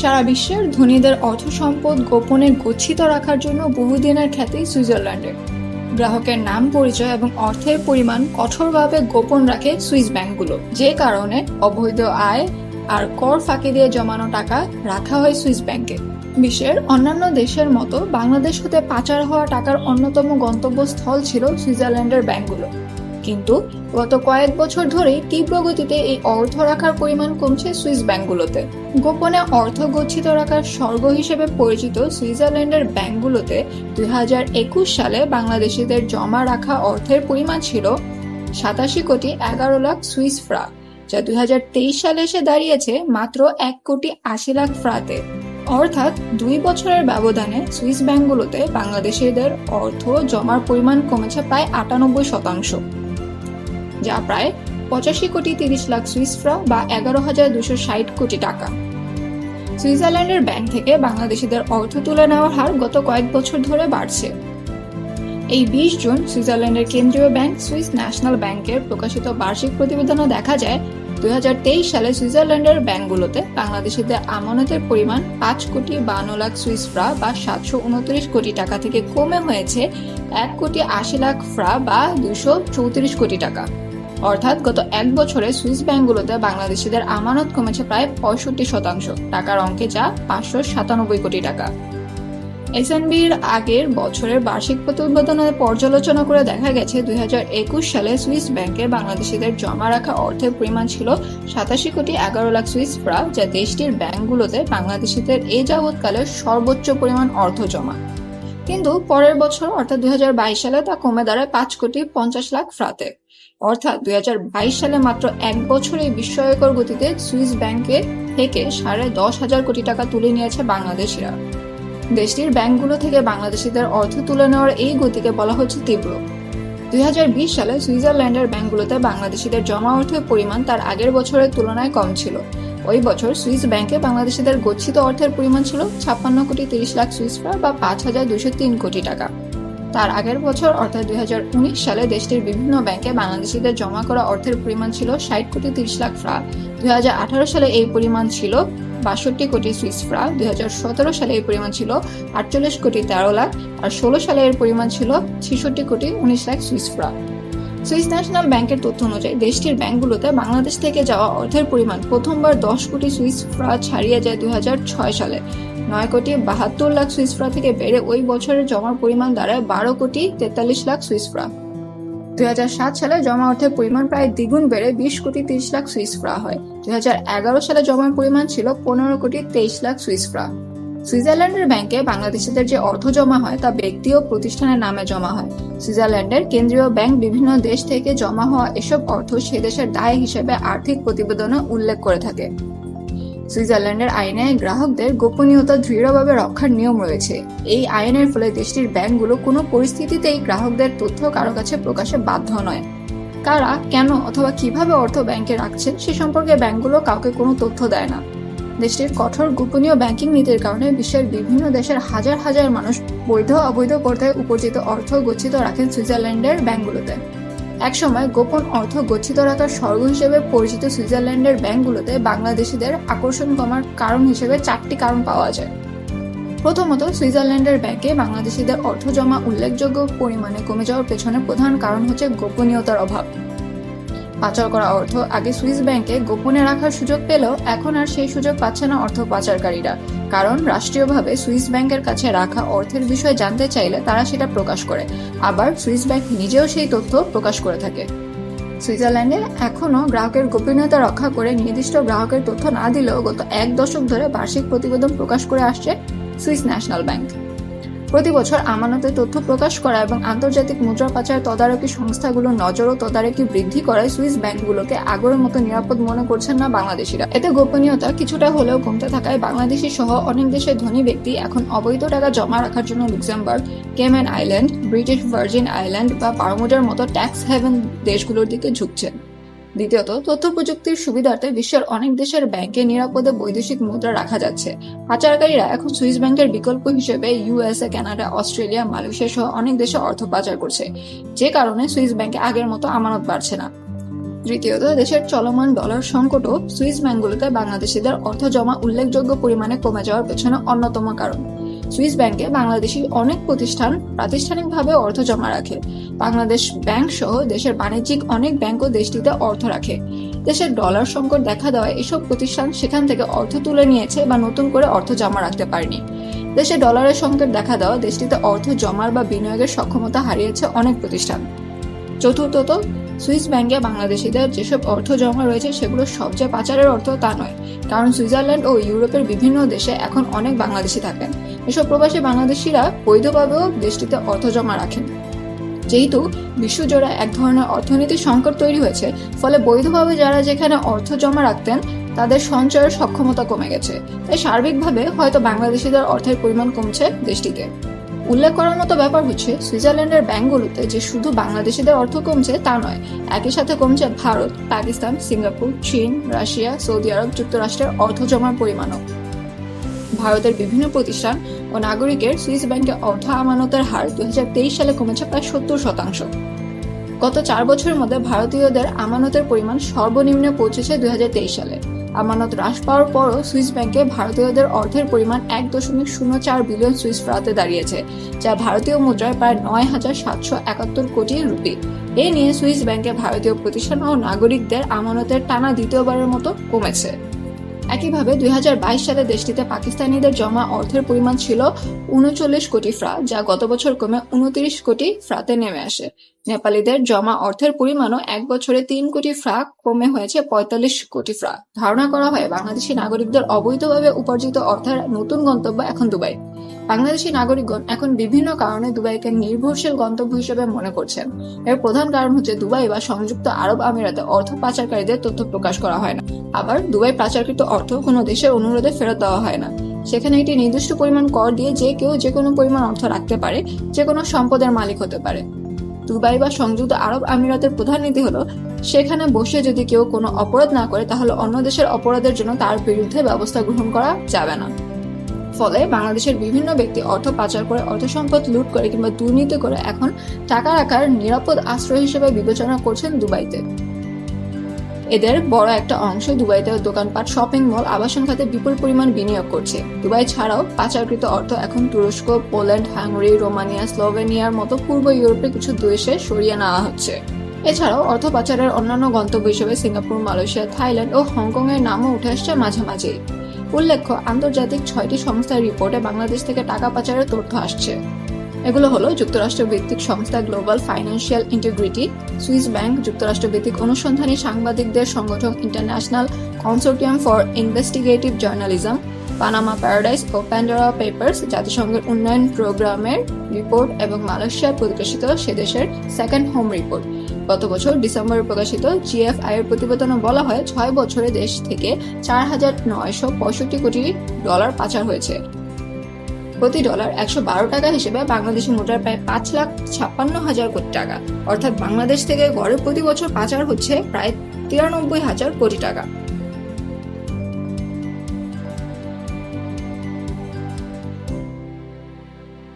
সারা বিশ্বের ধনীদের অর্থ সম্পদ গোপনে গচ্ছিত রাখার জন্য বহুদিনের খ্যাতি সুইজারল্যান্ডের। গ্রাহকের নাম, পরিচয় এবং অর্থের পরিমাণ কঠোরভাবে গোপন রাখে সুইস ব্যাংকগুলো। যে কারণে অবৈধ আয় আর কর ফাঁকি দিয়ে জমানো টাকা রাখা হয় সুইস ব্যাংকে। বিশ্বের অন্যান্য দেশের মতো বাংলাদেশ হতে পাচার হওয়া টাকার অন্যতম গন্তব্যস্থল ছিল সুইজারল্যান্ডের ব্যাংকগুলো। কিন্তু গত কয়েক বছর ধরেই তীব্র গতিতে এই অর্থ রাখার পরিমাণ কমছে সুইস ব্যাংকগুলোতে গোপনে অর্থ গচ্ছিত রাখার স্বর্গ হিসেবে পরিচিত সুইজারল্যান্ডের ব্যাংকগুলোতে দুই হাজার একুশ সালে বাংলাদেশিদের জমা রাখা অর্থের পরিমাণ ছিল সাতাশি কোটি এগারো লাখ সুইস ফ্রা, যা দুই হাজার তেইশ সালে এসে দাঁড়িয়েছে মাত্র এক কোটি আশি লাখ ফ্রাতে। অর্থাৎ দুই বছরের ব্যবধানে সুইস ব্যাংকগুলোতে বাংলাদেশিদের অর্থ জমার পরিমাণ কমেছে প্রায় আটানব্বই শতাংশ। যা প্রায় পঁচাশি কোটি তিরিশ লাখ সুইস ফ্রা বা এগারো হাজার দুশো ষাট কোটি টাকা। সুইজারল্যান্ডের ব্যাংক থেকে বাংলাদেশিদের অর্থ তুলে নেওয়ার হার গত কয়েক বছর ধরে বাড়ছে। এই বিশ জুন সুইজারল্যান্ডের কেন্দ্রীয় ব্যাংক সুইস ন্যাশনাল ব্যাংকের প্রকাশিত বার্ষিক প্রতিবেদনে দেখা যায়, দুই হাজার তেইশ সালে সুইজারল্যান্ডের ব্যাংকগুলোতে বাংলাদেশিদের আমানতের পরিমাণ পাঁচ কোটি বান্ন লাখ সুইস ফ্রা বা সাতশো উনত্রিশ কোটি টাকা থেকে কমে হয়েছে এক কোটি আশি লাখ ফ্রা বা দুশো চৌত্রিশ কোটি টাকা। অর্থাৎ গত এক বছরে সুইস ব্যাংকগুলোতে বাংলাদেশিদের আমানত কমেছে প্রায় পঁয়ষট্টি শতাংশ। টাকার অঙ্কে যা পাঁচশো সাতানব্বই কোটি টাকা। এসএনবির আগের বছরের বার্ষিক প্রতিবেদনে পর্যালোচনা করে দেখা গেছে, দুই হাজার একুশ সালে সুইস ব্যাংকে বাংলাদেশিদের জমা রাখা অর্থের পরিমাণ ছিল সাতাশি কোটি এগারো লাখ সুইস ফ্রা যা দেশটির ব্যাংকগুলোতে বাংলাদেশিদের এ যাবৎকালের সর্বোচ্চ পরিমাণ অর্থ জমা। কিন্তু পরের বছর, অর্থাৎ দুই হাজার বাইশ সালে তা কমে দাঁড়ায় পাঁচ কোটি পঞ্চাশ লাখ ফ্রাতে অর্থাৎ দু হাজার বাইশ সালে মাত্র এক বছরে বিস্ময়কর গতিতে সুইস ব্যাংকে থেকে সাড়ে দশ হাজার কোটি টাকা তুলে নিয়েছে বাংলাদেশিরা। দেশটির ব্যাংকগুলো থেকে বাংলাদেশিদের অর্থ তুলে নেওয়ার এই গতিকে বলা হচ্ছে তীব্র। দুই হাজার বিশ সালে সুইজারল্যান্ডের ব্যাংকগুলোতে বাংলাদেশিদের জমা অর্থের পরিমাণ তার আগের বছরের তুলনায় কম ছিল। ওই বছর সুইস ব্যাংকে বাংলাদেশিদের গচ্ছিত অর্থের পরিমাণ ছিল ছাপ্পান্ন কোটি তিরিশ লাখ সুইস বা পাঁচ হাজার দুশো তিন কোটি টাকা। তার আগের বছর, অর্থাৎ দুই হাজার উনিশ সালে দেশটির বিভিন্ন ব্যাংকে বাংলাদেশিদের জমা করা অর্থের পরিমাণ ছিল ষাট কোটি তিরিশ লাখ ফ্রা দুই হাজার আঠারো সালে এই পরিমাণ ছিল বাষট্টি কোটি সুইস ফ্রা দুই হাজার সতেরো সালে এই পরিমাণ ছিল আটচল্লিশ কোটি তেরো লাখ। আর ষোলো সালে এর পরিমাণ ছিল ছেষট্টি কোটি উনিশ লাখ সুইস ফ্রা সুইস ন্যাশনাল ব্যাংকের তথ্য অনুযায়ী, দেশটির ব্যাংকগুলোতে বাংলাদেশ থেকে যাওয়া অর্থের পরিমাণ প্রথমবার দশ কোটি সুইস ফ্রা ছাড়িয়ে যায় দুই সালে। নয় কোটি বাহাত্তর লাখ সুইস ফ্রা থেকে বেড়ে ওই বছরের জমার পরিমাণ দাঁড়ায় বারো কোটি তেতাল্লিশ লাখ সুইস ফ্রা। দুই হাজার সাত সালে জমা অর্থের পরিমাণ প্রায় দ্বিগুণ বেড়ে বিশ কোটি তিরিশ লাখ সুইস ফ্রা হয়। দুই হাজার এগারো সালে জমার পরিমাণ ছিল পনেরো কোটি তেইশ লাখ সুইস ফ্রা। সুইজারল্যান্ডের ব্যাংকে বাংলাদেশিদের যে অর্থ জমা হয় তা ব্যক্তি ও প্রতিষ্ঠানের নামে জমা হয়। সুইজারল্যান্ডের কেন্দ্রীয় ব্যাংক বিভিন্ন দেশ থেকে জমা হওয়া এসব অর্থ সে দেশের দায় হিসেবে আর্থিক প্রতিবেদনে উল্লেখ করে থাকে। সুইজারল্যান্ডের আইনে গ্রাহকদের গোপনীয়তা দৃঢ়ভাবে রক্ষার নিয়ম রয়েছে। এই আইনের ফলে দেশটির ব্যাংকগুলো কোনো পরিস্থিতিতেই গ্রাহকদের তথ্য কারও কাছে প্রকাশে বাধ্য নয়। কারা, কেন, অথবা কীভাবে অর্থ ব্যাংকে রাখছেন সে সম্পর্কে ব্যাংকগুলো কাউকে কোনো তথ্য দেয় না। দেশটির কঠোর গোপনীয় ব্যাংকিং নীতির কারণে বিশ্বের বিভিন্ন দেশের হাজার হাজার মানুষ বৈধ অবৈধ পর্দায় উপার্জিত অর্থ গচ্ছিত রাখেন সুইজারল্যান্ডের ব্যাংকগুলোতে। একসময় গোপন অর্থ গচ্ছিত রাখার স্বর্গ হিসেবে পরিচিত সুইজারল্যান্ডের ব্যাংকগুলোতে বাংলাদেশিদের আকর্ষণ কমার কারণ হিসেবে চারটি কারণ পাওয়া যায়। প্রথমত, সুইজারল্যান্ডের ব্যাংকে বাংলাদেশিদের অর্থ জমা উল্লেখযোগ্য পরিমাণে কমে যাওয়ার পেছনে প্রধান কারণ হচ্ছে গোপনীয়তার অভাব। পাচার করা অর্থ আগে সুইস ব্যাংকে গোপনে রাখার সুযোগ পেলেও এখন আর সেই সুযোগ পাচ্ছে না অর্থ পাচারকারীরা। কারণ রাষ্ট্রীয়ভাবে সুইস ব্যাংকের কাছে রাখা অর্থের বিষয়ে জানতে চাইলে তারা সেটা প্রকাশ করে। আবার সুইস ব্যাংক নিজেও সেই তথ্য প্রকাশ করে থাকে। সুইজারল্যান্ডে এখনও গ্রাহকের গোপনীয়তা রক্ষা করে নির্দিষ্ট গ্রাহকের তথ্য না দিলেও গত এক দশক ধরে বার্ষিক প্রতিবেদন প্রকাশ করে আসছে সুইস ন্যাশনাল ব্যাংক। প্রতি বছর আমানতের তথ্য প্রকাশ করা এবং আন্তর্জাতিক মুদ্রা পাচার তদারকি সংস্থাগুলোর নজর ও তদারকি বৃদ্ধি করায় সুইস ব্যাংকগুলোকে আগের মতো নিরাপদ মনে করছেন না বাংলাদেশিরা। এতে গোপনীয়তা কিছুটা হলেও কমতে থাকায় বাংলাদেশি সহ অনেক দেশের ধনী ব্যক্তি এখন অবৈধ টাকা জমা রাখার জন্য Luxembourg Cayman island, British Virgin island বা বারমুডার মতো ট্যাক্স হ্যাভেন দেশগুলোর দিকে ঝুঁকছেন। দ্বিতীয়ত তথ্য প্রযুক্তির সুবিধার্থে বিশ্বের অনেক দেশের ব্যাংকে নিরাপদে বৈদেশিক মুদ্রা রাখা যাচ্ছে। পাচারকারীরা এখন সুইস ব্যাংকের বিকল্প হিসেবে ইউএসএ, কানাডা, অস্ট্রেলিয়া, মালয়েশিয়া সহ অনেক দেশে অর্থ পাচার করছে। যে কারণে সুইস ব্যাংকে আগের মতো আমানত বাড়ছে না। তৃতীয়ত, দেশের চলমান ডলার সংকটও সুইস ব্যাংকগুলোতে বাংলাদেশিদের অর্থ জমা উল্লেখযোগ্য পরিমাণে কমে যাওয়ার পেছনে অন্যতম কারণ। সুইস ব্যাংকে বাংলাদেশি অনেক প্রতিষ্ঠান প্রাতিষ্ঠানিকভাবে অর্থ জমা রাখে। বাংলাদেশ ব্যাংক সহ দেশের বাণিজ্যিক অনেক ব্যাংকও দেশটিতে অর্থ রাখে। দেশের ডলার সংকট দেখা দেওয়ায় এসব প্রতিষ্ঠান সেখান থেকে অর্থ তুলে নিয়েছে বা নতুন করে অর্থ জমা রাখতে পারেনি। দেশে ডলারের সংকট দেখা দেওয়া দেশটিতে অর্থ জমার বা বিনিয়োগের সক্ষমতা হারিয়েছে অনেক প্রতিষ্ঠান। চতুর্থত সুইস ব্যাংকে বাংলাদেশিদের যেসব অর্থ জমা রয়েছে, সেগুলো সবচেয়ে পাচারের অর্থ তা নয়। কারণ সুইজারল্যান্ড ও ইউরোপের বিভিন্ন দেশে এখন অনেক বাংলাদেশি থাকেন। এসব প্রবাসী বাংলাদেশিরা বৈধভাবেও দেশটিতে অর্থ জমা রাখেন। যেহেতু বিশ্বজোড়া এক ধরনের অর্থনৈতিক সংকট তৈরি হয়েছে, ফলে বৈধভাবে যারা যেখানে অর্থ জমা রাখতেন, তাদের সঞ্চয়ের সক্ষমতা কমে গেছে। তাই সার্বিকভাবে হয়তো বাংলাদেশিদের অর্থের পরিমাণ কমছে দেশটিতে। উল্লেখ করার মতো ব্যাপার হচ্ছে, সুইজারল্যান্ডের ব্যাংকগুলোতে যে শুধু বাংলাদেশিদের অর্থ কমছে তা নয়, একই সাথে কমছে ভারত, পাকিস্তান, সিঙ্গাপুর, চীন, রাশিয়া, সৌদি আরব যুক্তরাষ্ট্রের অর্থ জমার পরিমাণও। ভারতের বিভিন্ন প্রতিষ্ঠান ও নাগরিকের সুইস ব্যাংকে অর্থ আমানতের হার দুই হাজার তেইশ সালে কমেছে প্রায় সত্তর শতাংশ। গত চার বছরের মধ্যে ভারতীয়দের আমানতের পরিমাণ সর্বনিম্নে পৌঁছেছে দুই হাজার তেইশ সালে। আমানত হ্রাস পাওয়ার পরও সুইস ব্যাংকে ভারতীয়দের অর্থের পরিমাণ এক দশমিক শূন্য চার বিলিয়ন সুইস ফ্রাতে দাঁড়িয়েছে, যা ভারতীয় মুদ্রায় প্রায় নয় হাজার সাতশো একাত্তর কোটি রুপি। এ নিয়ে সুইস ব্যাংকে ভারতীয় প্রতিষ্ঠান ও নাগরিকদের আমানতের টানা দ্বিতীয়বারের মতো কমেছে। একইভাবে দুই হাজার বাইশ সালে দেশটিতে পাকিস্তানিদের জমা অর্থের পরিমাণ ছিল উনচল্লিশ কোটি ফ্রা, যা গত বছর কমে উনত্রিশ কোটি ফ্রাতে নেমে আসে। নেপালিদের জমা অর্থের পরিমাণও এক বছরে তিন কোটি ফ্রা কমে হয়েছে পঁয়তাল্লিশ কোটি ফ্রা। ধারণা করা হয় বাংলাদেশি নাগরিকদের অবৈধভাবে উপার্জিত অর্থের নতুন গন্তব্য এখন দুবাই। বাংলাদেশি নাগরিকগণ এখন বিভিন্ন কারণে দুবাইকে নির্ভরশীল গন্তব্য হিসেবে মনে করছেন। এর প্রধান কারণ হচ্ছে দুবাই বা সংযুক্ত আরব আমিরাতে অর্থ পাচারকারীদের তথ্য প্রকাশ করা হয় না। আবার দুবাই পাচারকৃত অর্থ কোনো দেশের অনুরোধে ফেরত দেওয়া হয় না। সেখানে একটি নির্দিষ্ট পরিমাণ কর দিয়ে যে কেউ যে কোনো পরিমাণ অর্থ রাখতে পারে যে কোনো সম্পদের মালিক হতে পারে। দুবাই বা সংযুক্ত আরব আমিরাতের প্রধান নীতি হলো, সেখানে বসে যদি কেউ কোনো অপরাধ না করে, তাহলে অন্য দেশের অপরাধের জন্য তার বিরুদ্ধে ব্যবস্থা গ্রহণ করা যাবে না। ফলে বাংলাদেশের বিভিন্ন ব্যক্তি অর্থ পাচার করে অর্থ সম্পদ লুট করে কিংবা দুর্নীতি করে এখন টাকা রাখার নিরাপদ আশ্রয় হিসেবে বিবেচনা করছেন দুবাইতে। এদের বড় একটা অংশ দুবাইতে দোকানপাট, শপিং মল, আবাসন খাতে বিপুল পরিমাণ বিনিয়োগ করছে। দুবাই ছাড়াও পাচারকৃত অর্থ এখন তুরস্ক, পোল্যান্ড, হাঙ্গরি, রোমানিয়া, স্লোভেনিয়ার মতো পূর্ব ইউরোপের কিছু দেশে সরিয়ে নেওয়া হচ্ছে। এছাড়াও অর্থ পাচারের অন্যান্য গন্তব্য হিসেবে সিঙ্গাপুর, মালয়েশিয়া, থাইল্যান্ড ও হংকং এর নামও উঠে আসছে মাঝে মাঝেই উল্লেখ্য, আন্তর্জাতিক ছয়টি সংস্থার রিপোর্টে বাংলাদেশ থেকে টাকা পাচারের তথ্য আসছে। এগুলো হলো যুক্তরাষ্ট্র ভিত্তিক সংস্থা global financial integrity, Swiss bank, যুক্তরাষ্ট্র ভিত্তিক অনুসন্ধানী সাংবাদিকদের সংগঠন international consortium for investigative journalism Panama paradise O Pandora papers জাতিসংঘের উন্নয়ন প্রোগ্রামের রিপোর্ট এবং মালয়েশিয়ায় প্রকাশিত সে দেশের সেকেন্ড হোম রিপোর্ট গত বছর ডিসেম্বরে প্রকাশিত জিএফআই এর প্রতিবেদনে বলা হয় ছয় বছরে দেশ থেকে চার হাজার নয়শো পঁয়ষট্টি কোটি ডলার পাচার হয়েছে। প্রতি ডলার একশো বারো টাকা হিসেবে বাংলাদেশি মুদ্রায় প্রায় পাঁচ লাখ ছাপ্পান্ন হাজার কোটি টাকা। অর্থাৎ বাংলাদেশ থেকে গড়ে প্রতি বছর পাচার হচ্ছে প্রায় তিরানব্বই হাজার কোটি টাকা।